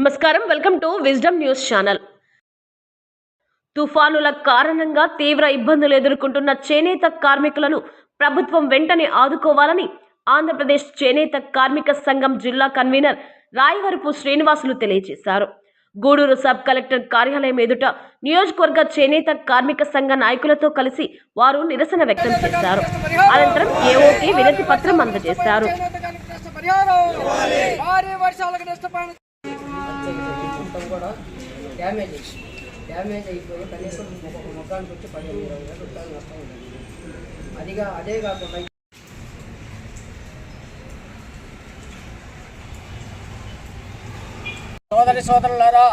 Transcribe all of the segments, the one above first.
నమస్కారం. Welcome to Wisdom News channel. తుఫానుల కారణంగా తీవ్ర ఇబ్బందులు ఎదుర్కొంటున్న చేనేత కార్మికులను ప్రభుత్వం వెంటనే ఆదుకోవాలని ఆంధ్రప్రదేశ్ చేనేత కార్మిక సంఘం జిల్లా కన్వీనర్ రాయవరపు శ్రీనివాసులు తెలియజేశారు. గూడూరు సబ్ కలెక్టర్ కార్యాలయం ఎదుట నియోజకవర్గ చేనేత కార్మిక సంఘ నాయకులతో కలిసి వారు నిరసన వ్యక్తం చేశారు. అనంతరం ఏఓకి వినతి పత్రం అందజేశారు. భారీ వర్షాలకు నష్టపోయిన. మొత్తం కూడా డ్యామేజ్ అయ్యి డ్యామేజ్ అయిపోయి కనీసం ఒక మొత్తానికి వచ్చి పదిహేను ఇరవై వేల రూపాయలు నష్టం ఉంది. అదిగా అదే కాకుండా సోదరి సోదరులారా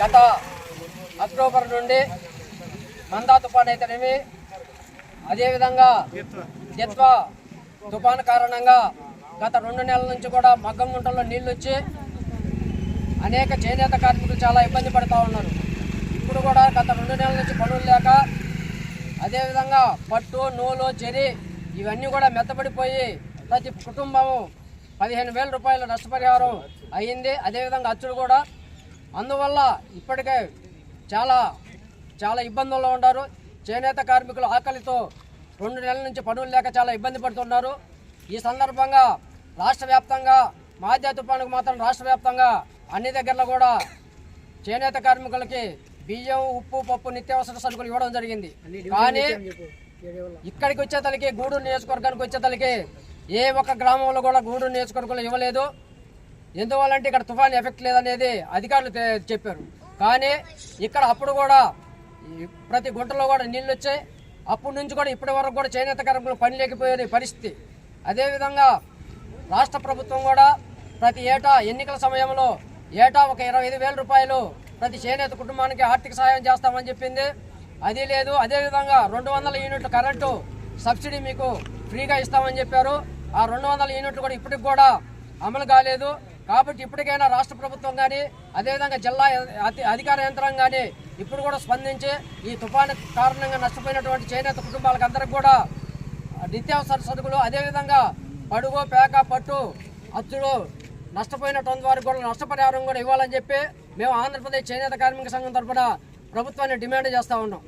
గత అక్టోబర్ నుండి మందా తుఫాన్ అయితేనేమి అదేవిధంగా దిత్వా తుఫాన్ కారణంగా గత రెండు నెలల నుంచి కూడా మగ్గం గుంటల్లో నీళ్ళు వచ్చి అనేక చేనేత కార్మికులు చాలా ఇబ్బంది పడుతూ ఉన్నారు. ఇప్పుడు కూడా గత రెండు నెలల నుంచి పనులు లేక అదేవిధంగా పట్టు నూలు చెరి ఇవన్నీ కూడా మెత్తబడిపోయి ప్రతి కుటుంబం పదిహేను వేల రూపాయల నష్టపరిహారం అయ్యింది అదేవిధంగా అచ్చులు కూడా. అందువల్ల ఇప్పటికే చాలా చాలా ఇబ్బందుల్లో ఉన్నారు. చేనేత కార్మికులు ఆకలితో రెండు నెలల నుంచి పనులు లేక చాలా ఇబ్బంది పడుతున్నారు. ఈ సందర్భంగా రాష్ట్ర వ్యాప్తంగా మాధ్యా తుఫానుకు మాత్రం రాష్ట్ర వ్యాప్తంగా అన్ని దగ్గరలో కూడా చేనేత కార్మికులకి బియ్యం ఉప్పు పప్పు నిత్యావసర సరుకులు ఇవ్వడం జరిగింది. కానీ ఇక్కడికి వచ్చేతలకి గూడూరు నియోజకవర్గానికి వచ్చేతలకి ఏ ఒక్క గ్రామంలో కూడా గూడూరు నియోజకవర్గంలో ఇవ్వలేదు. ఎందువల్లంటే ఇక్కడ తుఫాన్ ఎఫెక్ట్ లేదనేది అధికారులు చెప్పారు. కానీ ఇక్కడ అప్పుడు కూడా ప్రతి గుంటలో కూడా నీళ్ళు వచ్చాయి. అప్పటి నుంచి కూడా ఇప్పటి వరకు కూడా చేనేత కార్మికులు పని లేకపోయే పరిస్థితి. అదేవిధంగా రాష్ట్ర ప్రభుత్వం కూడా ప్రతి ఏటా ఎన్నికల సమయంలో ఏటా ఒక ఇరవై ఐదు వేల రూపాయలు ప్రతి చేనేత కుటుంబానికి ఆర్థిక సహాయం చేస్తామని చెప్పింది. అది లేదు. అదేవిధంగా రెండు వందల యూనిట్ల కరెంటు సబ్సిడీ మీకు ఫ్రీగా ఇస్తామని చెప్పారు. ఆ రెండు వందల యూనిట్లు కూడా ఇప్పటికి కూడా అమలు కాలేదు. కాబట్టి ఇప్పటికైనా రాష్ట్ర ప్రభుత్వం కానీ అదేవిధంగా జిల్లా అధికార యంత్రం కానీ ఇప్పుడు కూడా స్పందించి ఈ తుఫాను కారణంగా నష్టపోయినటువంటి చేనేత కుటుంబాలకు అందరికి కూడా నిత్యావసర సరుకులు అదేవిధంగా పడుగు పేక పట్టు అచ్చుడు నష్టపోయినటువంటి వారికి కూడా నష్టపరిహారం కూడా ఇవ్వాలని చెప్పి మేము ఆంధ్రప్రదేశ్ చేనేత కార్మిక సంఘం తరఫున ప్రభుత్వాన్ని డిమాండ్ చేస్తూ ఉన్నాం.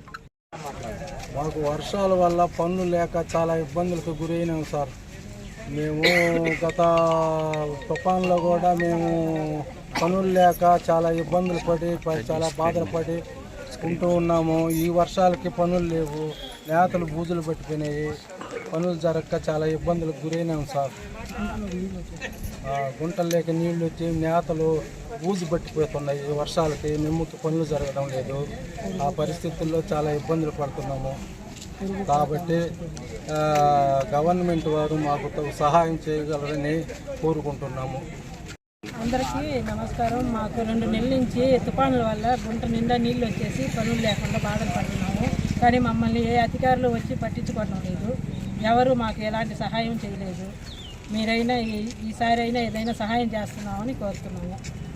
మాకు వర్షాల వల్ల పనులు లేక చాలా ఇబ్బందులకు గురైనాం సార్. మేము గత తుఫాన్లో కూడా మేము పనులు లేక చాలా ఇబ్బందులు పడి చాలా బాధలు పడి ఉంటూ ఉన్నాము. ఈ వర్షాలకి పనులు లేవు నేతలు బూజులు పెట్టుకునేవి. పనులు జరగక చాలా ఇబ్బందులకు గురైనాం సార్. గుంటలు లేక నీళ్ళు వచ్చి నేతలు ఊజు పట్టిపోతున్నాయి. వర్షాలకి నిమ్ముకి పనులు జరగడం లేదు. ఆ పరిస్థితుల్లో చాలా ఇబ్బందులు పడుతున్నాము. కాబట్టి గవర్నమెంట్ వారు మాకు సహాయం చేయగలరని కోరుకుంటున్నాము. అందరికీ నమస్కారం. మాకు రెండు నెలల నుంచి తుఫానుల వల్ల గుంట నిండా నీళ్ళు వచ్చేసి పనులు లేకుండా బాధలు పడుతున్నాము. కానీ మమ్మల్ని ఏ అధికారులు వచ్చి పట్టించుకోవడం లేదు. ఎవరు మాకు ఎలాంటి సహాయం చేయలేదు. మీరైనా ఈ- ఈసారి అయినా ఏదైనా సహాయం చేస్తున్నామని కోరుతున్నాము.